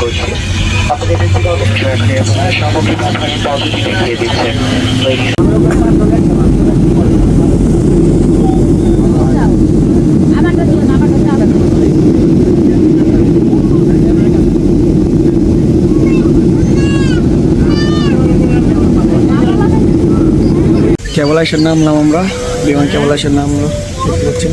করছি আপনাদের ব্যক্তিগত সামগ্রিক পদ্ধতি দেখিয়ে দিচ্ছেন তো কেবল আইসের নামলাম আমরা বিমান কেবল আইসের নামলো দেখতে পাচ্ছেন।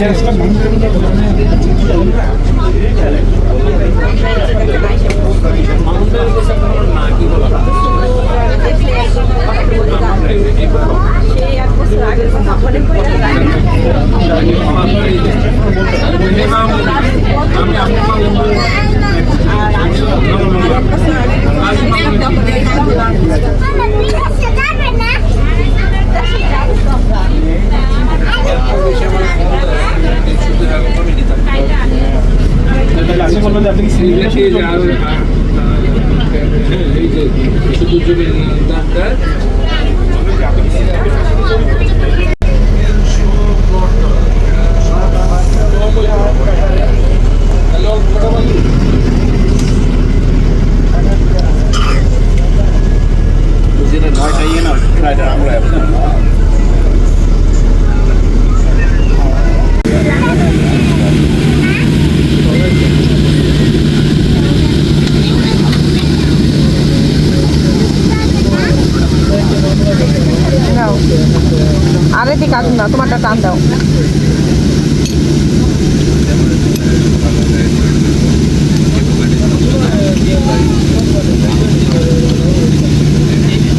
এই যে আর এই যে শুধু জমির দামটা দাও আরে দিকে আসুন না, তোমারটা টান দাও।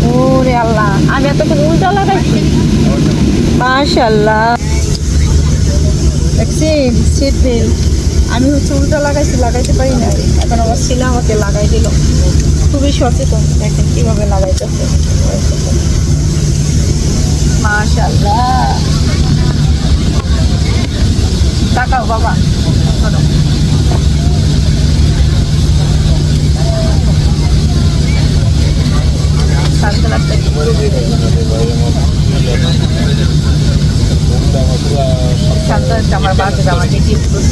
ওরে আল্লাহ, আমি এতক্ষণ উল্টা লাগাইছি? মাশাল্লাহ দেখছি সিট বেল্ট আমি হচ্ছে উল্টা লাগাইছি, লাগাইতে পারি না এখন আমার ছেলে আমাকে লাগাই দিল। খুবই সচেতন, দেখেন কীভাবে লাগাইতেছে। মাশাল্লাহ Takau bawa. Santai kamar batu kamar kecil terus.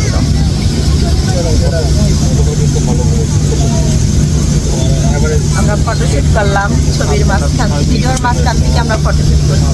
আমরা ফটোশুট করলাম ছবির মাঝখান ভিডিওর মাঝখান থেকে আমরা ফটোশুট করছি।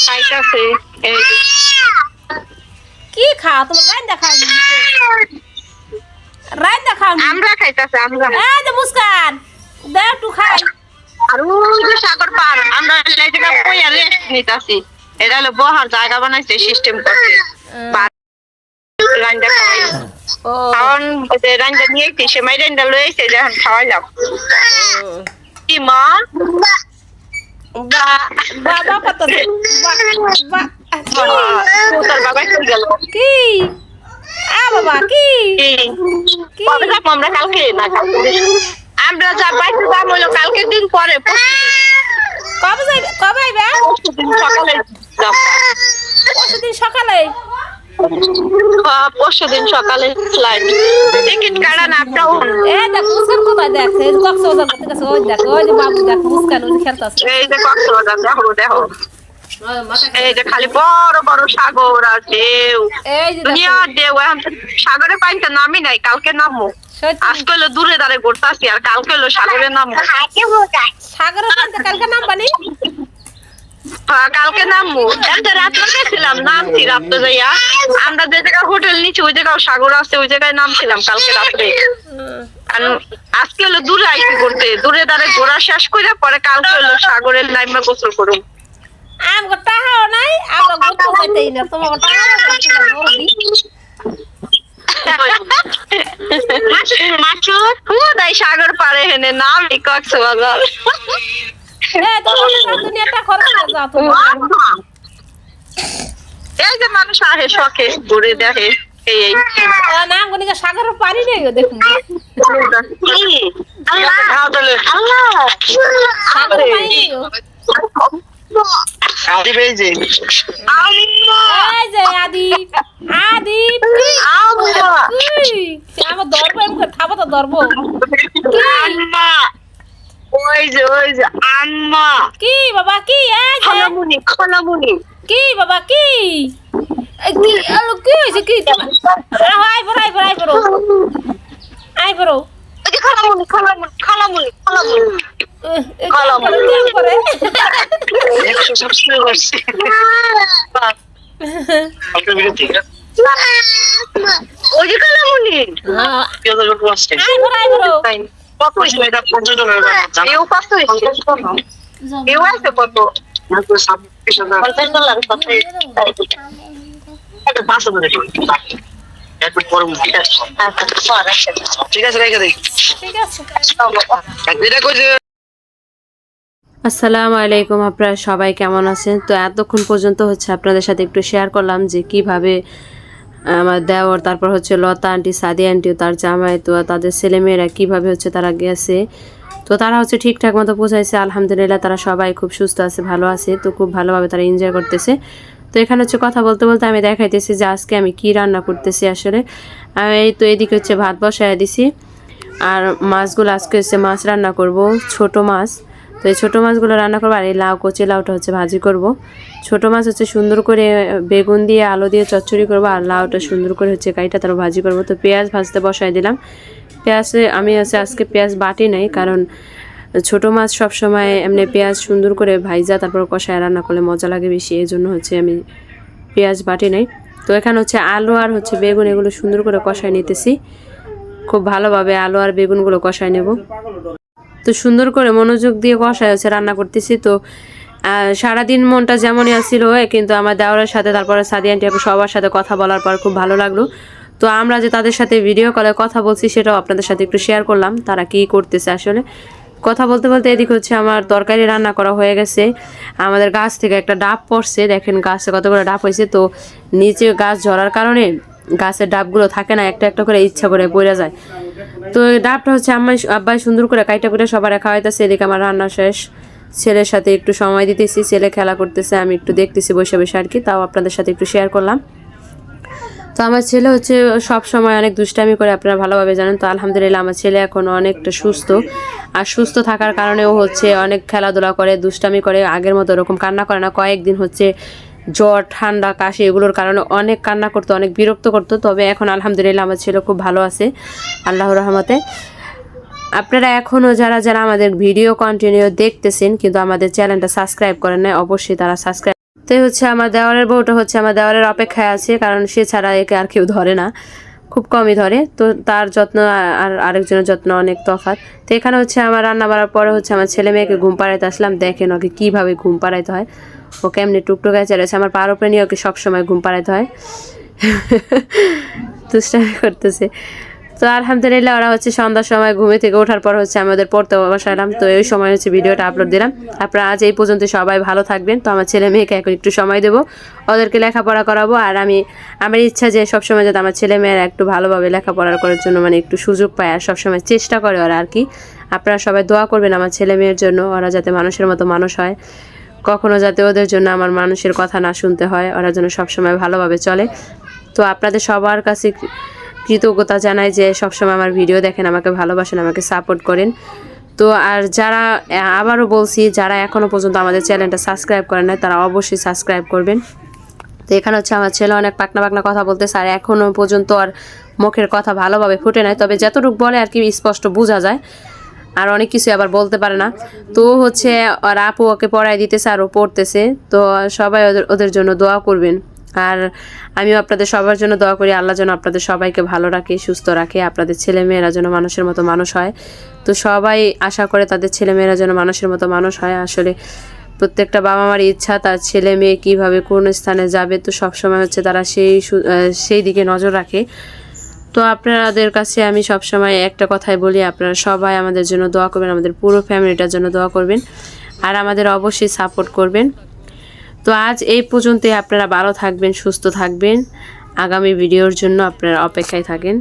খাইতাছে এই যে। কি খাও তোমার রাইন দেখাও আমরা খাইতাছে আমরা। এই যে মুস্কান দে একটু খাই। আর ওই যে সাগর পার আমরা জায়গা কইয়া রেস্ট নিতাছি। এটা হলো বহার জায়গা বানাইছে সিস্টেম করছে। রান্না খাওয়াই। কারণ যে রান্না নিয়ে এসেছি সে মাই রান্না লয়ে এসে যখন খাওয়াইলাম। কি মা? বাবা কত দে বা বা তোর বাবা কি? বাবা কি? কবে যাব আমরা? কালকে? না কালকে আমরা যা বাইরে যাব হলো কালকের দিন পরে। কবে যাইবে? কবে আইবে? সকালে যাব। পরশু দিন সকালে? দিন সকালে ফ্লাইট টিকিট কাটান আপটাও এ দেখ মুস্কান কোথায়? দেখ কক্সবাজার করতে গেছে। ওই দেখ ওই যে বাবু দেখ মুস্কান ওই যে খেলতেছে। এই যে কক্সবাজার দেখো দেখো। এই যে খালি বড় বড় সাগর আর ঢেউ এই দুনিয়া ঢেউ এখন সাগরে পাইতে নামি নাই কালকে নামবো সত্যি আজকে হলো দূরে দাঁড়ে ঘুরতাছি আর কালকে হলো সাগরে কালকে নাম পানি হ্যাঁ, কালকে নামবো একটা গেছিলাম নামছি রাত্রে যাইয়া আমরা যে জায়গায় হোটেল নিচ্ছি ওই জায়গায় সাগর আছে ওই জায়গায় নামছিলাম কালকে রাত্রে আর আজকে হলো দূরে আইসি ঘুরতে দূরে দাঁড়ে ঘোরা শেষ করে পরে কালকে হলো সাগরের নাইমা গোসল করুম আমগো টাহাও নাই আমরা ঘুরতে যাইতেই না। তোমার টাহা মাছুর হুদাই সাগর পারে হেনে নাম কক্সবাজার এ তোমার দুনিয়াটা খরচ যাও তোমার এই যে মানুষ আহে শখে ঘুরে দেখে এই নাম গনিকা সাগরের পানি নেই দেখুন। সাগরের পানি নেই গো আদি পেয়েছি এই যে আদি আদি আমার ধরবো এমন খাব তো ধরবো। আম্মা ওই যে ওই যে আম্মা। কি বাবা কি? এই যে। খলামুনি খলামুনি। কি বাবা কি? এই কি আলো কি হয়েছে কি? আই বড় আই বড় আই বড় আই যে খলামুনি খলামুনি খলামুনি খলামুনি। ওই যে খলামুনি হ্যাঁ, পেঁয়াজ রকম আসছে আই বড় আই কত এটা এও আছে কত পঞ্চাশ ডলার কত পাঁচ হাজার ঠিক আছে। রেখে দিই ঠিক আছে এটা কইছে আসসালামু আলাইকুম আপনারা সবাই কেমন আছেন? তো এতক্ষণ পর্যন্ত হচ্ছে আপনাদের সাথে একটু শেয়ার করলাম যে কীভাবে আমার দেওয়ার তারপর হচ্ছে লতা আন্টি সাদি আন্টি তার জামাই, তো তাদের ছেলেমেয়েরা কীভাবে হচ্ছে তারা গেছে। তো তারা হচ্ছে ঠিকঠাক মতো পৌঁছাইছে, আলহামদুলিল্লাহ তারা সবাই খুব সুস্থ আছে, ভালো আছে, তো খুব ভালোভাবে তারা এনজয় করতেছে। তো এখানে হচ্ছে কথা বলতে বলতে আমি দেখাইতেছি যে আজকে আমি কি রান্না করতেছি আসলে। আমি তো এদিকে হচ্ছে ভাত বসায় দিছি, আর মাছগুলো আজকে হচ্ছে মাছ রান্না করব, ছোট মাছ। তো এই ছোটো মাছগুলো রান্না করব, আর এই লাউ কচি লাউটা হচ্ছে ভাজি করব। ছোটো মাছ হচ্ছে সুন্দর করে বেগুন দিয়ে আলু দিয়ে চচ্চড়ি করব, আর লাউটা সুন্দর করে হচ্ছে কাইটা তারপর ভাজি করব। তো পেঁয়াজ ভাজতে বসাই দিলাম। পেঁয়াজে আমি হচ্ছে আজকে পেঁয়াজ বাটি নাই, কারণ ছোটো মাছ সব সময় এমনি পেঁয়াজ সুন্দর করে ভাইজা, তারপর কষায় রান্না করলে মজা লাগে বেশি, এই জন্য হচ্ছে আমি পেঁয়াজ বাটি নাই। তো এখানে হচ্ছে আলু আর হচ্ছে বেগুন এগুলো সুন্দর করে কষায় নিতেছি। খুব ভালোভাবে আলু আর বেগুনগুলো কষায় নেব। তো সুন্দর করে মনোযোগ দিয়ে কষায় হচ্ছে রান্না করতেছি তো সারাদিন মনটা যেমনই আসছিল কিন্তু আমার দেওয়ারের সাথে, তারপরে সাদি আন্টি সবার সাথে কথা বলার পর খুব ভালো লাগল। তো আমরা যে তাদের সাথে ভিডিও কলে কথা বলছি, সেটাও আপনাদের সাথে একটু শেয়ার করলাম, তারা কি করতেছে আসলে। কথা বলতে বলতে এদিকে হচ্ছে আমার তরকারি রান্না করা হয়ে গেছে। আমাদের গাছ থেকে একটা ডাব পড়ছে, দেখেন গাছে কতগুলো ডাব হয়েছে তো, নিচে গাছ ঝরার কারণে গাছের ডাবগুলো থাকে না, একটা একটা করে ইচ্ছা করে পড়ে যায়। তো ডাবটা হচ্ছে আম্মাই আব্বাই সুন্দর করে কাইটা করে সবার রাখা খাওয়াইতেছে। এদিকে আমার রান্না শেষ। ছেলের সাথে একটু সময় দিতেছি, ছেলে খেলা করতেছে, আমি একটু দেখতেছি বসে বসে আর কি, তাও আপনাদের সাথে একটু শেয়ার করলাম। তো তো আমার ছেলে হচ্ছে সব সময় অনেক দুষ্টামি করে, আপনারা ভালোভাবে জানেন। তো আলহামদুলিল্লাহ আমার ছেলে এখন অনেকটা সুস্থ। আর সুস্থ থাকার কারণেও হচ্ছে অনেক খেলাধুলা করে, দুষ্টামি করে, আগের মতো ওরকম কান্না করে না। কয়েকদিন হচ্ছে জ্বর, ঠান্ডা, কাশি এগুলোর কারণে অনেক কান্না করতো, অনেক বিরক্ত করতো। তবে এখন আলহামদুলিল্লাহ আমার ছেলে খুব ভালো আছে আল্লাহ রহমতে। আপনারা এখনও যারা যারা আমাদের ভিডিও কন্টিনিউ দেখতেছেন, কিন্তু আমাদের চ্যানেলটা সাবস্ক্রাইব করেন না অবশ্যই তারা সাবস্ক্রাইব তো হচ্ছে। আমার দেওয়ারের বউটা হচ্ছে আমার দেওয়ারের অপেক্ষায় আছে, কারণ সে ছাড়া একে আর কেউ ধরে না। খুব কমই ধরে। তো তার যত্ন আর- আর আরেকজনের যত্ন অনেক তফাত তো এখানে হচ্ছে আমার রান্না বাড়ার পরে হচ্ছে আমার ছেলে মেয়েকে ঘুম পাড়াইতে আসলাম। দেখেন ওকে কীভাবে ঘুম পাড়াইতে হয়। ওকে এমনি টুকটুকায় চলেছে আমার পার উপরে নিয়ে ওকে সবসময় ঘুম পাড়াইতে হয়। দুষ্টামি করতেছে। তো আলহামদুলিল্লাহ ওরা হচ্ছে সন্ধ্যার সময় ঘুমে থেকে ওঠার পর হচ্ছে আমাদের পড়তে বসালাম। তো এই সময় হচ্ছে ভিডিওটা আপলোড দিলাম। আপনারা আজ এই পর্যন্ত সবাই ভালো থাকবেন। তো আমার ছেলে মেয়েকে এখন একটু সময় দেবো। ওদেরকে লেখাপড়া করাবো আর আমি, আমার ইচ্ছা যে সবসময় যাতে আমার ছেলে মেয়েরা একটু ভালোভাবে লেখাপড়া করার জন্য মানে একটু সুযোগ পায় আর সবসময় চেষ্টা করে ওরা আর কি। আপনারা সবাই দোয়া করবেন আমার ছেলে মেয়ের জন্য, ওরা যাতে মানুষের মতো মানুষ হয়। কখনো যাতে ওদের জন্য আমার মানুষের কথা না শুনতে হয়, ওরা যেন সবসময় ভালোভাবে চলে। তো আপনাদের সবার কাছে কৃতজ্ঞতা জানাই যে সবসময় আমার ভিডিও দেখেন, আমাকে ভালোবাসেন, আমাকে সাপোর্ট করেন। তো আর যারা আবারও বলছি, যারা এখনও পর্যন্ত আমাদের চ্যানেলটা সাবস্ক্রাইব করেন না তারা অবশ্যই সাবস্ক্রাইব করবেন। তো এখানে হচ্ছে আমার ছেলে অনেক পাকনা পাকনা কথা বলতেছে, আর এখনও পর্যন্ত আর মুখের কথা ভালোভাবে ফুটে নেয় তবে যতটুকু বলে আর কি স্পষ্ট বোঝা যায়, আর অনেক কিছু আবার বলতে পারে না। তো হচ্ছে আর আপু ওকে পড়াই দিতেছে, আর ও পড়তেছে। তো সবাই ওদের ওদের জন্য দোয়া করবেন। আর আমিও আপনাদের সবার জন্য দোয়া করি, আল্লাহ যেন আপনাদের সবাইকে ভালো রাখে, সুস্থ রাখে, আপনাদের ছেলে মেয়েরা যেন মানুষের মতো মানুষ হয়। তো সবাই আশা করে তাদের ছেলে মেয়েরা যেন মানুষের মতো মানুষ হয়। আসলে প্রত্যেকটা বাবা মার ইচ্ছা, তার ছেলে মেয়ে কীভাবে কোন স্থানে যাবে, তো সবসময় হচ্ছে তারা সেই সেই দিকে নজর রাখে। তো আপনাদের কাছে আমি সব সময় একটা কথাই বলি, আপনারা সবাই আমাদের জন্য দোয়া করবেন, আমাদের পুরো ফ্যামিলিটার জন্য দোয়া করবেন। আর আমাদের অবশ্যই সাপোর্ট করবেন। তো আজ এই পর্যন্তই। আপনারা ভালো থাকবেন, সুস্থ থাকবেন। আগামী ভিডিওর জন্য আপনারা অপেক্ষায় থাকেন।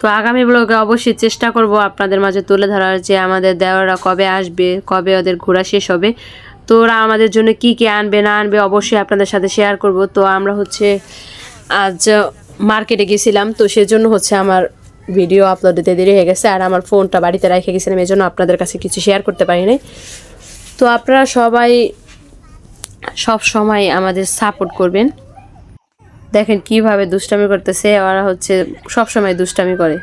তো আগামী ব্লগে অবশ্যই চেষ্টা করব আপনাদের মাঝে তুলে ধরার যে আমাদের দেওয়ারা কবে আসবে, কবে ওদের ঘোরা শেষ হবে। তো ওরা আমাদের জন্য কি কি আনবে, না আনবে অবশ্যই আপনাদের সাথে শেয়ার করব। তো আমরা হচ্ছে আজ মার্কেটে গেছিলাম, তো সেজন্য হচ্ছে আমার ভিডিও আপলোড দিতে দেরি হয়ে গেছে আর আমার ফোনটা বাড়িতে রেখে গেছিলাম এই জন্য আপনাদের কাছে কিছু শেয়ার করতে পারিনি। তো আপনারা সবাই সব সময় আমাদের সাপোর্ট করবেন। দেখেন কীভাবে দুষ্টামি করতেছে, ওরা হচ্ছে সব সময় দুষ্টামি করে।